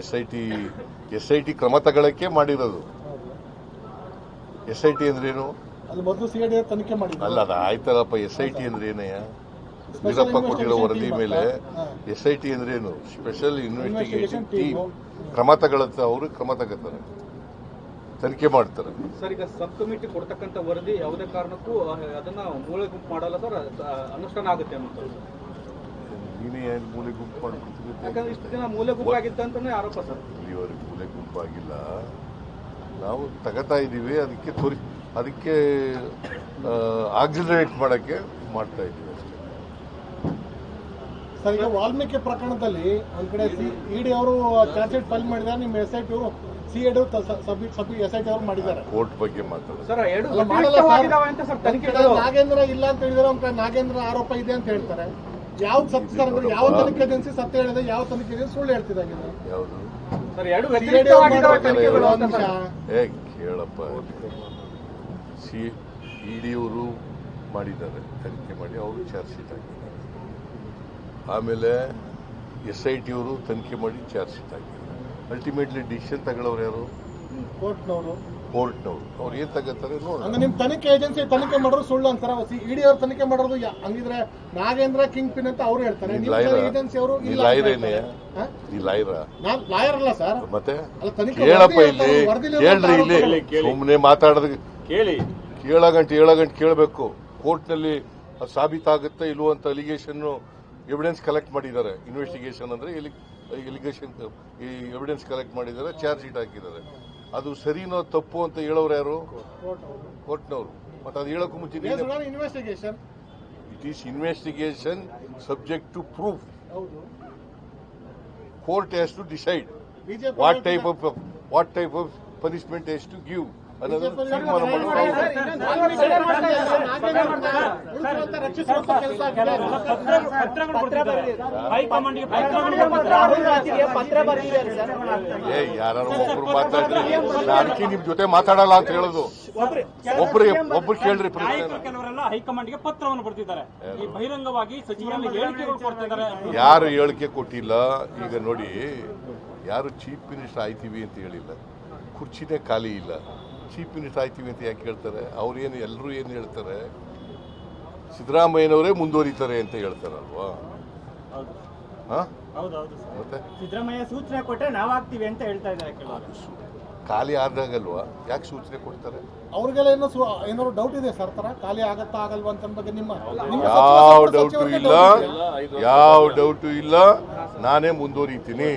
S I T S I T ಕ್ರಮ ತಗೊಳಕ್ಕೆ ಮಾಡಿರೋದು ಎಸ್ ಐ ಟಿ ಅಂದ್ರೇನು ಅಲ್ಲಿ ಅದ ಆಯ್ತಲ್ಲಪ್ಪ ಎಸ್ ಐ ಟಿ ಅಂದ್ರೆ ಏನಯ್ಯ ವೀರಪ್ಪ ಕೊಟ್ಟಿರೋ ವರದಿ ಮೇಲೆ ಅಂತ. ಎಸ್ ಐ ಟಿ ಅಂದ್ರೆ ಏನು? Special investigation team. ಕ್ರಮ ತಗೊಳತ್ತ ಅವರು ಕ್ರಮ ತಗೋತಾರೆ. ತನಿಖೆ ಮಾಡ್ತಾರೆ. ಸರ್ ಈಗ ಸಬ್ ಕಮಿಟಿ ಕೊಡ್ತಕ್ಕಂಥ ವರದಿ ಯಾವುದೇ ಕಾರಣಕ್ಕೂ ಅದನ್ನ ಮೂಳೆ ಗುಂಪು ಮಾಡಲ್ಲ ಸರ್ ಅನುಷ್ಠಾನ ಆಗುತ್ತೆ ಅನ್ನೋದು ನೀನೇ ಏನು ಮೂಲೆ ಗುಂಪು ಮಾಡ್ಕೊಡ್ತೀವಿ ಯಾಕಂದ್ರೆ ಇಷ್ಟು ದಿನ ಮೂಲೆ ಗುಂಪಾಗಿತ್ತು ಅಂತಾನೆ ಆರೋಪ ಸರ್. ಇಲ್ಲಿವರೆಗೆ ಮೂಲೆ ಗುಂಪಾಗಿಲ್ಲ. ನಾವು ತಗೋತಾ ಇದ್ದೀವಿ ಅದಕ್ಕೆ ತೋರಿ ಅದಕ್ಕೆ ಆಕ್ಸಿಲರೇಟ್ ಮಾಡೋಕ್ಕೆ ಮಾಡ್ತಾ ಇದ್ದೀವಿ ಅಷ್ಟೇ. ಸರ್ ಈಗ ವಾಲ್ಮೀಕಿ ಪ್ರಕರಣದಲ್ಲಿ ಒಂದ್ ಕಡೆ ಇಡಿ ಅವರು ಚಾರ್ಜ್ ಶೀಟ್ ಫೈಲ್ ಮಾಡಿದ್ದಾರೆ ನಿಮ್ಮ ಎಸ್ ಐ ಟಿ ಅವರು ಸಿ ಎಡ್ ಸಬ್ ಸಬ್ ಎಸ್ ಐ ಟಿ ಅವರು ಮಾಡಿದ್ದಾರೆ. ಕೋರ್ಟ್ ಬಗ್ಗೆ ಮಾತಾಡೋದು. ನಾಗೇಂದ್ರ ಇಲ್ಲ ಅಂತ ಹೇಳಿದ್ರೆ ಒಂದ್ ನಾಗೇಂದ್ರ ಆರೋಪ ಇದೆ ಅಂತ ಹೇಳ್ತಾರೆ. ಯಾವ್ದು ಸತ್ಯ ಯಾವ ತನಿಖೆ ಏಜೆನ್ಸಿ ಸತ್ಯ ಹೇಳಿದೆ ಯಾವ ತನಿಖೆ ಏಜೆನ್ಸಿ ಸುಳ್ಳು ಹೇಳ್ತಿದ್ದಾಗಿದೆ ಯಾವುದು? ಏ ಕೇಳಪ್ಪ. ಸಿ ಇಡಿಯವರು ಮಾಡಿದ್ದಾರೆ ತನಿಖೆ ಮಾಡಿ ಅವರು ಚಾರ್ಜ್ ಶೀಟ್ ಹಾಕಿದ್ದಾರೆ ಆಮೇಲೆ ಎಸ್ ಐ ಟಿ ಅವರು ತನಿಖೆ ಮಾಡಿ ಚಾರ್ಜ್ ಶೀಟ್ ಹಾಕಿದ್ದಾರೆ ಅಲ್ಟಿಮೇಟ್ಲಿ ಡಿಸಿಷನ್ ತಗೊಳ್ಳೋರು ಯಾರು? ಕೋರ್ಟ್ನವರು. ಕೋರ್ಟ್ನವರು ಅವ್ರು. ಏನ್ ತಗೋತಾರೆ ನೋಡೋಣ. ಅಂದ್ರೆ ನಿಮ್ ತನಿಖೆ ಏಜೆನ್ಸಿ ತನಿಖೆ ಮಾಡೋರು ಸುಳ್ಳು ಅಂತಾರ. ಇಡಿ ಅವ್ರು ತನಿಖೆ ಮಾಡೋದು ಯಾ- ಹಂಗಿದ್ರೆ ನಾಗೇಂದ್ರ ಕಿಂಗ್ ಪಿನ್ ಅಂತ ಅವ್ರು ಹೇಳ್ತಾರೆ. ನೀನ್ ಲಾಯರ ಏಜೆನ್ಸಿ ಅವರು ಇಲ್ಲ ಲಾಯರ್ ಏನೇ. ಹಾ? ಲಾಯರ ನಾನ್ ಲಾಯರ್ ಅಲ್ಲ ಸರ್ ಮತ್ತೆ? ಅಲ್ಲ ತನಿಖೆ ಕೇಳಪ್ಪ ವರದಿ ಇಲ್ಲಿ. ಹೇಳ್ತಾರೆ, ವರದಿಲಿ ಹೇಳ್ರಿ ಇರುವಂತ ಇಲ್ಲಿ ಆರೋಪಗಳು. ಸುಮ್ಮನೆ ಮಾತಾಡೋದು. ಕೇಳಿ. ಕೇಳ ಗಂಟೆ ಏಳ ಗಂಟೆ ಕೇಳಬೇಕು. ಕೋರ್ಟ್ನಲ್ಲಿ ಅದು ಸಾಬೀತಾಗುತ್ತೆ ಇಲ್ವೋ ಅಂತ ಅಲಿಗೇಷನ್ ಎವಿಡೆನ್ಸ್ ಕಲೆಕ್ಟ್ ಮಾಡಿದ್ದಾರೆ. ಇನ್ವೆಸ್ಟಿಗೇಷನ್ ಅಂದ್ರೆ ಎಲಿಗೇಷನ್ ಎವಿಡೆನ್ಸ್ ಕಲೆಕ್ಟ್ ಮಾಡಿದ್ದಾರೆ ಚಾರ್ಜ್ ಶೀಟ್ ಹಾಕಿದ್ದಾರೆ. ಅದು ಸರಿನೋ ತಪ್ಪು ಅಂತ ಹೇಳೋರು ಯಾರು. ಕೋರ್ಟ್ನವರು ಮತ್ತೆ ಅದು ಹೇಳೋಕ್ಕೂ ಮುಂಚೆ investigation it is investigation subject to proof court has to decide what type of what type of punishment has to give ಏ ಯಾರು ಒಬ್ರು ಮಾತಾಡ್ರಿ. ಅದಕ್ಕೆ ನಿಮ್ ಜೊತೆ ಮಾತಾಡಲ್ಲ ಅಂತ ಹೇಳೋದು. ಒಬ್ರಿಗೆ ಒಬ್ರು ಕೇಳ್ರಿ ಕೆಲವರೆಲ್ಲ ಹೈಕಮಾಂಡ್ಗೆ ಪತ್ರವನ್ನು ಕೊಡ್ತಿದ್ದಾರೆ. ಈ ಬಹಿರಂಗವಾಗಿ ಸಚಿವರಲ್ಲಿ ಹೇಳಿಕೆಗಳು ಕೊಡ್ತಿದ್ದಾರೆ. ಯಾರು ಹೇಳಿಕೆ ಕೊಟ್ಟಿಲ್ಲ? ಈಗ ನೋಡಿ ಯಾರು ಚೀಫ್ ಮಿನಿಸ್ಟರ್ ಆಯ್ತೀವಿ ಅಂತ ಹೇಳಿಲ್ಲ. ಕುರ್ಚಿನೇ ಖಾಲಿ ಇಲ್ಲ. ಚೀಫ್ ಮಿನಿಸ್ಟರ್ ಆಯ್ತೀವಿ ಅಂತ ಯಾಕೆ ಹೇಳ್ತಾರೆ? ಅವ್ರು ಏನು ಎಲ್ಲರೂ ಏನು ಹೇಳ್ತಾರೆ? ಸಿದ್ದರಾಮಯ್ಯನವರೇ ಮುಂದುವರಿತಾರೆ ಅಂತ ಹೇಳ್ತಾರಲ್ವಾ? ಹಾ? ಮತ್ತೆ? ಸಿದ್ದರಾಮಯ್ಯ ಸೂಚನೆ ಕೊಟ್ಟರೆ ನಾವಾಗ್ತೀವಿ ಅಂತ ಹೇಳ್ತಾ ಇದ್ದಾರೆ ಖಾಲಿ ಆದಾಗಲ್ವಾ? ಯಾಕೆ ಸೂಚನೆ ಕೊಡ್ತಾರೆ? ಅವ್ರಿಗೆಲ್ಲ ಏನೋ ಸು- ಏನಾದ್ರು ಡೌಟ್ ಇದೆ ಸರ್ ತರ ಖಾಲಿ ಆಗತ್ತಾ ಆಗಲ್ವಾ ಅಂತ ಬಗ್ಗೆ ನಿಮ್ಮ ಯಾವ ಡೌಟು ಇಲ್ಲ. ಯಾವ ಡೌಟು ಇಲ್ಲ. ನಾನೇ ಮುಂದುವರಿತೀನಿ.